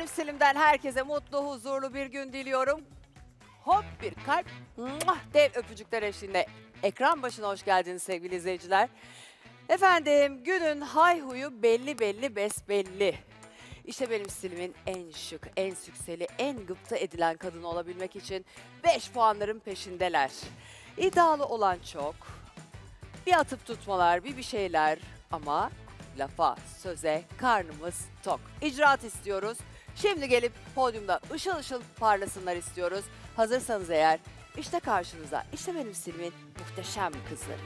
benim Selim'den herkese mutlu, huzurlu bir gün diliyorum. Hop bir kalp, muah, dev öpücükler eşliğinde. Ekran başına hoş geldiniz sevgili izleyiciler. Efendim günün hayhuyu belli belli besbelli. İşte benim Selim'in en şık, en sükseli, en gıpta edilen kadın olabilmek için 5 puanların peşindeler. İddialı olan çok. Bir atıp tutmalar, bir bir şeyler ama lafa, söze karnımız tok. İcraat istiyoruz. Şimdi gelip podyumda ışıl ışıl parlasınlar istiyoruz. Hazırsanız eğer işte karşınızda işte benim Selim'in muhteşem kızları.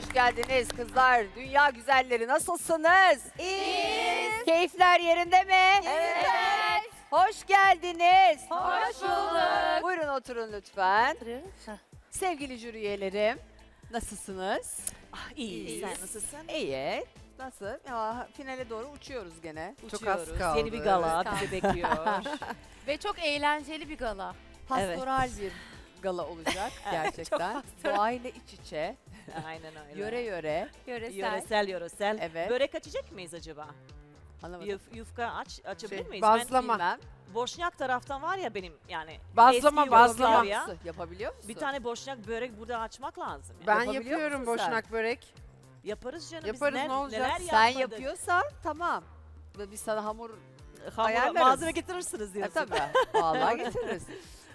Hoş geldiniz kızlar. Dünya güzelleri nasılsınız? İyiyiz. Keyifler yerinde mi? Evet. Hoş geldiniz. Hoş bulduk. Buyurun oturun lütfen. Sevgili jüri üyelerim, nasılsınız? İyi. Sen nasılsın? İyi. Nasıl? Ya, finale doğru uçuyoruz gene. Çok az Uçuyoruz. kaldı. Yeni bir gala evet. bizi bekliyor. Ve çok eğlenceli bir gala. Pastoral bir gala olacak gerçekten. Doğayla iç içe, Aynen öyle. yöre yöre. Yöresel. Yöresel yöresel. Evet. Börek açacak mıyız acaba? Anlamadım. Yuf, yufka aç, açabilir Şey, miyiz? bazlama. Bilmem. Ben boşnak taraftan var ya benim yani. Bazlama, eski bazlama. Yugoslavya. Yapabiliyor musun? Yapabiliyor musun? Bir tane boşnak börek burada açmak lazım. yani. Ben Yapabiliyor yapıyorum musun sen? boşnak börek. Yaparız canım. Yaparız, biz ne olacak? Neler Sen yapıyorsan tamam. Ve Biz sana hamur Hamur, ayarlarız. malzeme getirirsiniz e, diyorsun. tabii. Vallahi getiririz.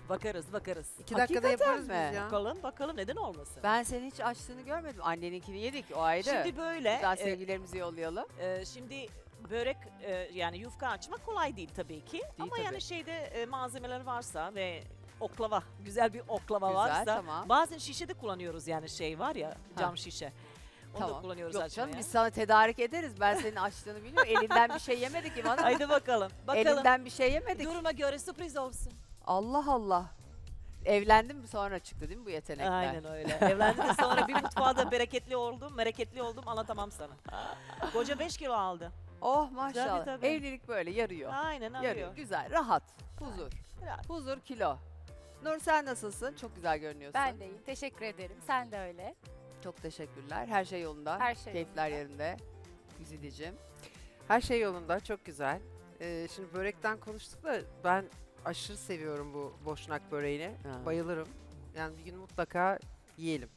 Bakarız bakarız. İki dakikada Hakikaten yaparız mi? biz ya. Bakalım bakalım neden olmasın. Ben seni hiç açtığını görmedim. Anneninkini yedik o ayrı. Şimdi böyle Daha e, sevgilerimizi yollayalım. e, şimdi börek e, yani yufka açmak kolay değil tabii ki. Ama tabii. yani şeyde e, malzemeler varsa ve oklava güzel bir oklava Güzel, varsa tamam. bazen şişe de kullanıyoruz yani şey var ya cam şişe. Onu da kullanıyoruz Yok açmaya. canım biz sana tedarik ederiz. Ben senin açtığını biliyorum. Elinden bir şey yemedik İvan Hanım. Haydi bakalım. Bakalım. Elinden bir şey yemedik. Duruma göre sürpriz olsun. Allah Allah. Evlendim mi sonra çıktı değil mi bu yetenekler? Aynen öyle. Evlendikten sonra bir mutfağa bereketli oldum, bereketli oldum anlatamam sana. Koca 5 kilo aldı. Oh maşallah. Tabii, tabii. Evlilik böyle yarıyor. Aynen Yarıyor. arıyor. Güzel, rahat, huzur. Rahat. Huzur kilo. Nur sen nasılsın? Çok güzel görünüyorsun. Ben de iyiyim. Teşekkür ederim. Sen de öyle. Çok teşekkürler. Her şey yolunda. Her şey Keyifler yolunda. yerinde. Güzideciğim. Her şey yolunda, çok güzel. Ee, şimdi börekten konuştuk da ben aşırı seviyorum bu boşnak böreğini. Ha. Bayılırım. Yani bir gün mutlaka yiyelim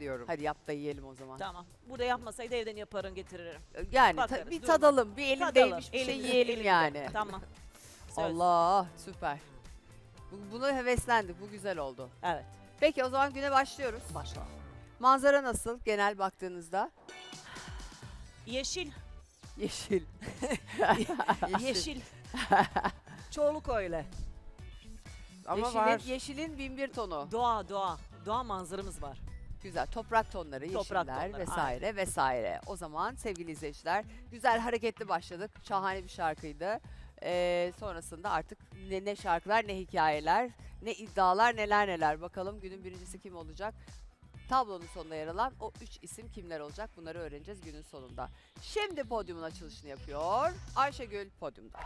diyorum. Hadi yap da yiyelim o zaman. Tamam. Burada yapmasaydı evden yaparım getiririm. Yani ta- Bakarız, bir tadalım. Bir elindeymiş Tadalım, bir şey yiyelim elinde. yani. Tamam. Söz. Allah süper. Bu- Bunu heveslendik. Bu güzel oldu. Evet. Peki o zaman güne başlıyoruz. Başla. Manzara nasıl genel baktığınızda? Yeşil. Yeşil. Yeşil. Çoğuluk öyle. Ama yeşilin, var. yeşilin bin bir tonu. Doğa, doğa. Doğa manzaramız var. Güzel. Toprak tonları, Toprak yeşiller tonları, vesaire vesaire. O zaman sevgili izleyiciler güzel hareketli başladık. Şahane bir şarkıydı. Ee, sonrasında artık ne, ne şarkılar ne hikayeler ne iddialar neler neler. Bakalım günün birincisi kim olacak? Tablonun sonunda yer alan o üç isim kimler olacak? Bunları öğreneceğiz günün sonunda. Şimdi podyumun açılışını yapıyor. Ayşegül podyumda.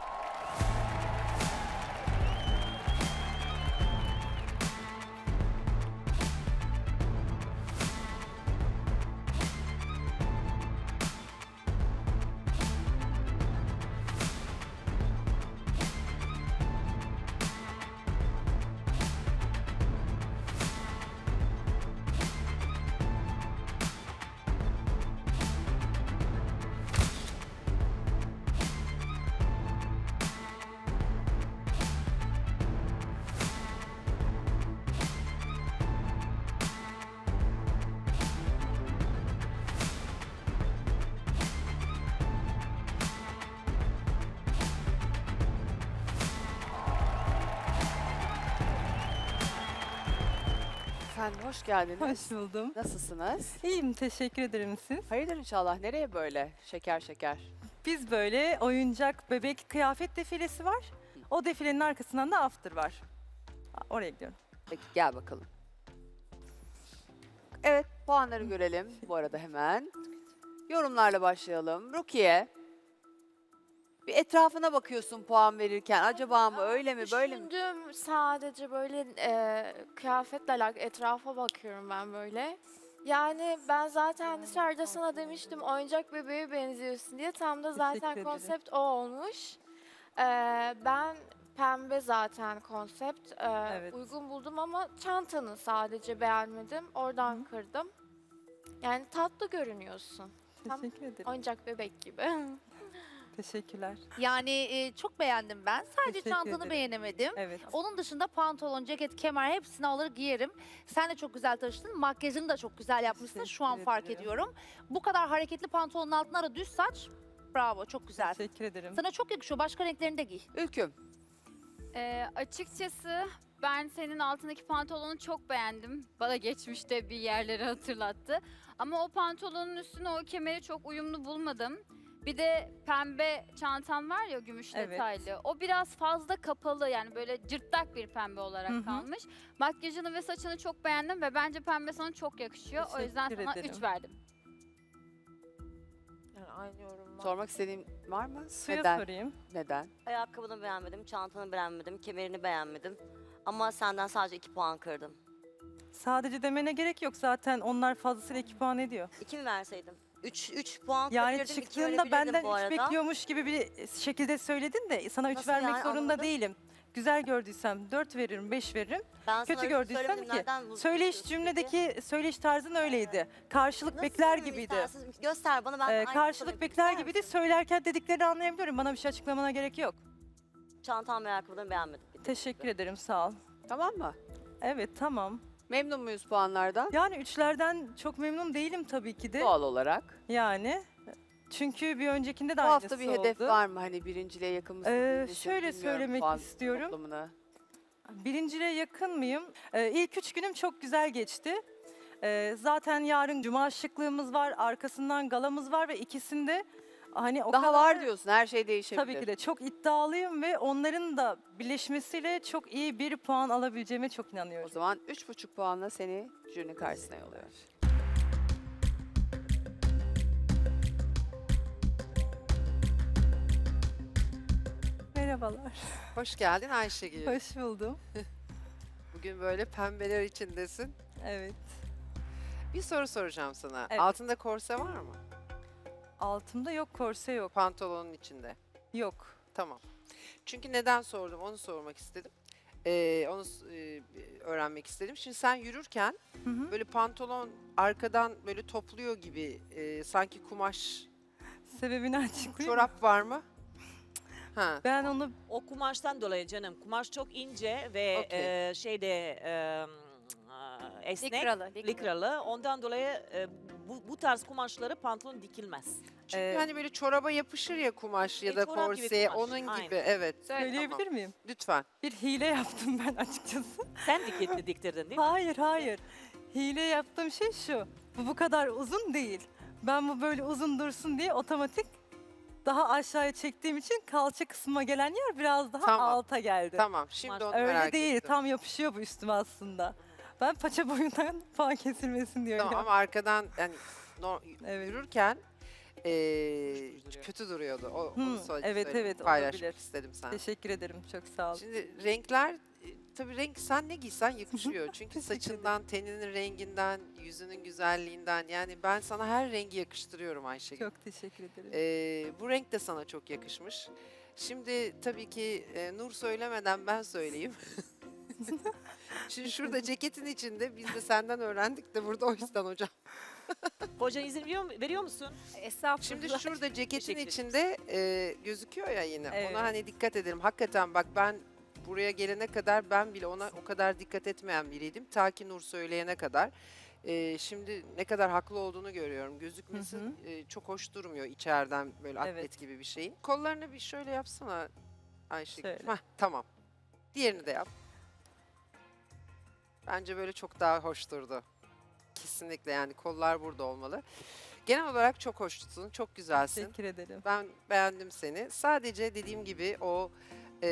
Efendim hoş geldiniz. Hoş buldum. Nasılsınız? İyiyim, teşekkür ederim siz. Hayırdır inşallah. Nereye böyle? Şeker şeker. Biz böyle oyuncak bebek kıyafet defilesi var. O defilenin arkasından da after var. Oraya gidiyorum. Peki gel bakalım. Evet puanları görelim bu arada hemen. Yorumlarla başlayalım. Rukiye. Bir etrafına bakıyorsun puan verirken. Acaba mı öyle mi böyle mi? Düşündüm sadece böyle e, kıyafetle alakalı etrafa bakıyorum ben böyle. Yani ben zaten dışarıda sana demiştim oyuncak bebeğe benziyorsun diye. Tam da Teşekkür zaten ederim. konsept o olmuş. E, ben pembe zaten konsept e, Evet. uygun buldum ama çantanı sadece beğenmedim. Oradan kırdım. Yani tatlı görünüyorsun. Tam Teşekkür ederim. Oyuncak bebek gibi. Teşekkürler. Yani e, çok beğendim ben. Sadece Teşekkür çantanı ederim. beğenemedim. Evet. Onun dışında pantolon, ceket, kemer hepsini alır giyerim. Sen de çok güzel taşıdın. Makyajını da çok güzel yapmışsın. Şu an Teşekkür fark ederim. ediyorum. Bu kadar hareketli pantolonun altına da düz saç. Bravo, çok güzel. Teşekkür ederim. Sana çok yakışıyor. Başka renklerini de giy. Ülküm. Ee, açıkçası ben senin altındaki pantolonu çok beğendim. Bana geçmişte bir yerleri hatırlattı. Ama o pantolonun üstüne o kemeri çok uyumlu bulmadım. Bir de pembe çantam var ya gümüş Evet. detaylı. O biraz fazla kapalı yani böyle cırtlak bir pembe olarak Hı hı. kalmış. Makyajını ve saçını çok beğendim ve bence pembe sana çok yakışıyor. o yüzden Teşekkür sana ederim. 3 verdim. Yani aynı yorumlar. Sormak istediğin var mı? Suya Neden? sorayım. Neden? Ayakkabını beğenmedim, çantanı beğenmedim, kemerini beğenmedim. Ama senden sadece iki puan kırdım. Sadece demene gerek yok. Zaten onlar fazlasıyla iki puan ediyor. İki mi verseydim? Üç, üç puan Yani iki çıktığında verebilirdim benden bu üç arada. bekliyormuş gibi bir şekilde söyledin de sana üç Nasıl vermek yani, zorunda anlamadım. değilim. Güzel gördüysem dört veririm, beş veririm. Ben kötü sana gördüysem söylemedim, iki. nereden bu- Söyleyiş peki? cümledeki söyleyiş tarzın öyleydi. Karşılık Nasıl bekler gibiydi. istersin? Göster bana ben Ee, karşılık bekler ister gibiydi. misin? Söylerken dediklerini anlayabiliyorum. Bana bir şey açıklamana gerek yok. Çantam ve ayakkabılarını beğenmedim. Teşekkür ederim, sağ ol. Tamam mı? Evet tamam. Memnun muyuz puanlardan? Yani üçlerden çok memnun değilim tabii ki de. Doğal olarak. Yani çünkü bir öncekinde de Bu aynısı hafta bir hedef oldu. var mı? Hani birinciliğe yakın mısın? Ee, değil misin? şöyle Bilmiyorum söylemek puan istiyorum. toplamını. Birinciliğe yakın mıyım? Ee, ilk üç günüm çok güzel geçti. Ee, zaten yarın cuma şıklığımız var, arkasından galamız var ve ikisinde hani o Daha kadar var diyorsun. Her şey değişebilir. tabii ki de çok iddialıyım ve onların da birleşmesiyle çok iyi bir puan alabileceğime çok O inanıyorum. zaman 3,5 puanla seni jürinin karşısına yolluyoruz. Merhabalar. Hoş geldin Ayşegül. Hoş buldum. Bugün böyle pembeler içindesin. Evet. Bir soru soracağım sana. Evet. Altında korse var mı? Altımda yok korse yok. Pantolonun içinde. Yok. Tamam. Çünkü neden sordum onu sormak istedim. Ee, onu e, öğrenmek istedim. Şimdi sen yürürken Hı hı. böyle pantolon arkadan böyle topluyor gibi e, sanki kumaş Sebebini açıklayayım. mı? çorap var mı? Ha. Ben onu O kumaştan dolayı canım. Kumaş çok ince ve Okey. e, şeyde e, esnek. Likralı. likralı. likralı. Ondan dolayı e, bu, bu tarz kumaşları pantolon dikilmez. Çünkü Ee, hani böyle çoraba yapışır ya kumaş ya E, da çorap gibi korseye kumaş, onun gibi aynen. evet. söyleyebilir miyim? Lütfen. Bir hile yaptım ben açıkçası. Sen diketli diktirdin değil mi? Hayır hayır. Hile yaptığım şey şu. Bu bu kadar uzun değil. Ben bu böyle uzun dursun diye otomatik daha aşağıya çektiğim için kalça kısmıma gelen yer biraz daha Tamam. alta geldi. Tamam. Şimdi onu Öyle merak değil. ettim. Tam yapışıyor bu üstüme aslında. Ben paça boyundan puan kesilmesin diyorum. Tamam ama arkadan yani no- Evet. yürürken eee, kötü duruyordu. O, onu Hmm, söyle- evet, evet, paylaşmak olabilir. istedim sen. Teşekkür ederim. Çok sağ ol. Şimdi renkler e, tabii renk sen ne giysen yakışıyor. Çünkü saçından, teninin renginden, yüzünün güzelliğinden yani ben sana her rengi yakıştırıyorum Ayşegül. Çok teşekkür ederim. Ee, bu renk de sana çok yakışmış. Şimdi tabii ki e, Nur söylemeden ben söyleyeyim. Şimdi şurada ceketin içinde biz de senden öğrendik de burada o yüzden hocam. Hoca izin veriyor, mu- veriyor musun? Estağfurullah. Şimdi şurada ceketin Teşekkür içinde e, gözüküyor ya yine. Evet. Ona hani dikkat edelim. Hakikaten bak ben buraya gelene kadar ben bile ona o kadar dikkat etmeyen biriydim. Ta ki Nur söyleyene kadar. E, şimdi ne kadar haklı olduğunu görüyorum. Gözükmesi Hı e, çok hoş durmuyor içeriden böyle atlet Evet. gibi bir şeyin. Kollarını bir şöyle yapsana Ayşegül. Şöyle. Hah, tamam. Diğerini de yap. Bence böyle çok daha hoş durdu. Kesinlikle yani kollar burada olmalı. Genel olarak çok hoşsun, çok güzelsin. Teşekkür ederim. Ben beğendim seni. Sadece dediğim gibi o e,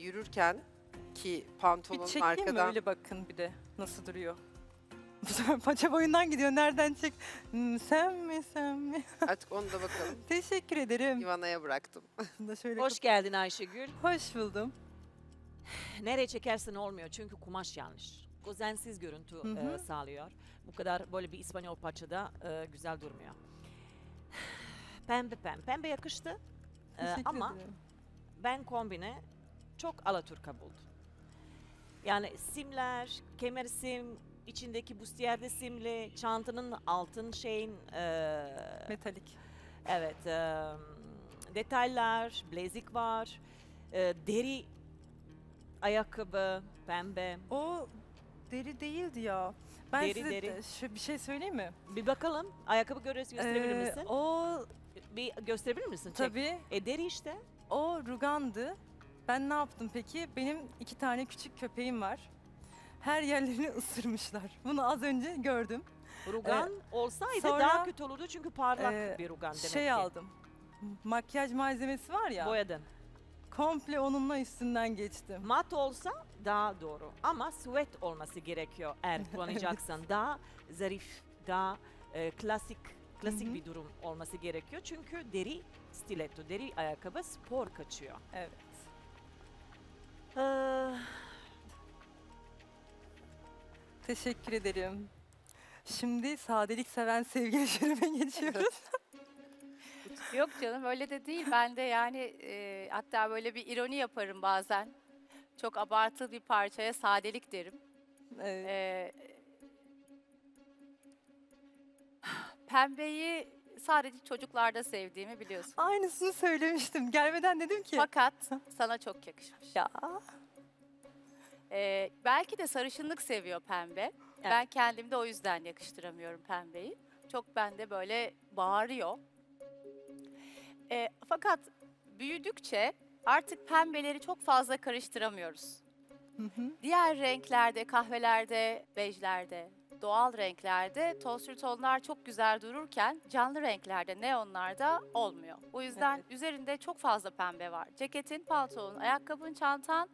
yürürken ki Bir pantolonun çekeyim mi arkadan öyle bakın bir de nasıl duruyor. Bu sefer paça boyundan gidiyor. Nereden çek? Hmm, sen mi sen mi? artık onu da bakalım. Teşekkür ederim. Ivana'ya bıraktım. Da şöyle Hoş geldin Ayşegül. Hoş buldum. Nereye çekersen olmuyor çünkü kumaş yanlış. Gozensiz görüntü e, sağlıyor. Bu kadar böyle bir İspanyol paçada e, güzel durmuyor. Pembe pembe. Pembe yakıştı. E, Teşekkür ama ederim. ben kombine çok Alaturka buldum. Yani simler, kemer sim, içindeki bustiyerde simli, çantanın altın şeyin e, Metalik. Evet, e, detaylar, blazik var, e, deri ayakkabı, pembe. O deri değildi ya. Ben Deri, size deri. de şu- bir şey söyleyeyim mi? Bir bakalım, ayakkabı görüyorsun, gösterebilir Ee, misin? O Bir gösterebilir misin? Çek. tabii E deri işte. o rugandı. Ben ne yaptım peki? Benim iki tane küçük köpeğim var. Her yerlerini ısırmışlar. Bunu az önce gördüm. Rugan olsaydı sonra, daha kötü olurdu çünkü parlak e, bir rugan demek şey ki. aldım. Makyaj malzemesi var ya. Boyadın. Komple onunla üstünden geçtim. Mat olsa daha doğru ama sweat olması gerekiyor eğer kullanacaksan. Daha zarif, daha e, klasik klasik bir durum olması gerekiyor. Çünkü deri stiletto, deri ayakkabı spor kaçıyor. Evet. Ee, Teşekkür ederim. Şimdi sadelik seven sevgili jürime geçiyoruz. Yok canım öyle de değil. Ben de yani e, hatta böyle bir ironi yaparım bazen. Çok abartılı bir parçaya sadelik derim. Evet. E, pembeyi sadece çocuklarda sevdiğimi biliyorsun. Aynısını söylemiştim. Gelmeden dedim ki. Fakat sana çok yakışmış. Ya. Ee, belki de sarışınlık seviyor pembe. Ben kendimde o yüzden yakıştıramıyorum pembeyi. Çok bende böyle bağırıyor. Ee, fakat büyüdükçe artık pembeleri çok fazla karıştıramıyoruz. Hı hı. Diğer renklerde, kahvelerde, bejlerde, doğal renklerde tonsür tonlar çok güzel dururken canlı renklerde, neonlarda olmuyor. O yüzden Evet. üzerinde çok fazla pembe var. Ceketin, paltonun, ayakkabın, çantan,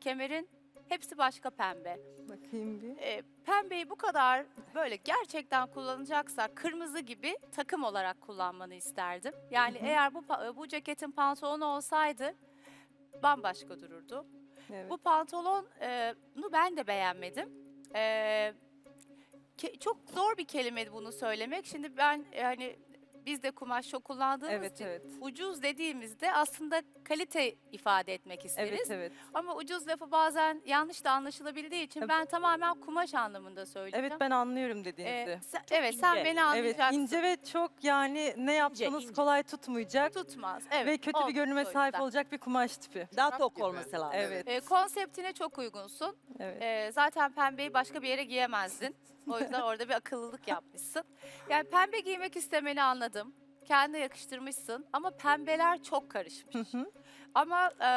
kemerin hepsi başka pembe. Bakayım bir. E, pembeyi bu kadar böyle gerçekten kullanacaksak kırmızı gibi takım olarak kullanmanı isterdim. Yani Hı hı. eğer bu bu ceketin pantolonu olsaydı bambaşka dururdu. Evet. Bu pantolonu ben de beğenmedim. Ke- çok zor bir kelime bunu söylemek. Şimdi ben e, hani biz de kumaş çok kullandığımız Evet için evet. ucuz dediğimizde aslında kalite ifade etmek isteriz. Evet evet. Ama ucuz lafı bazen yanlış da anlaşılabildiği için Evet. ben tamamen kumaş anlamında söyleyeceğim. Evet ben anlıyorum Ee, dediğinizi. sen- evet sen ince. beni Evet anlayacaksın. ince ve çok yani ne ince. kolay tutmayacak tutmaz. Evet. ve kötü olmaz bir görünüme o sahip yüzden. olacak bir kumaş tipi. Daha tok gibi. olması lazım. Evet. Ee, konseptine çok uygunsun. Evet. Ee, zaten pembeyi başka bir yere giyemezdin. O yüzden orada bir akıllılık yapmışsın. Yani pembe giymek istemeni anladım. Kendine yakıştırmışsın ama pembeler çok karışmış. Hı hı. ama e,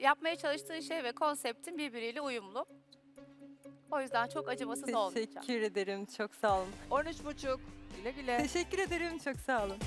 yapmaya çalıştığın şey ve konseptin birbiriyle uyumlu. O yüzden çok acımasız olmayacak. Teşekkür ederim. Çok sağ olun. 13.30. Güle güle. Teşekkür ederim. Çok sağ olun.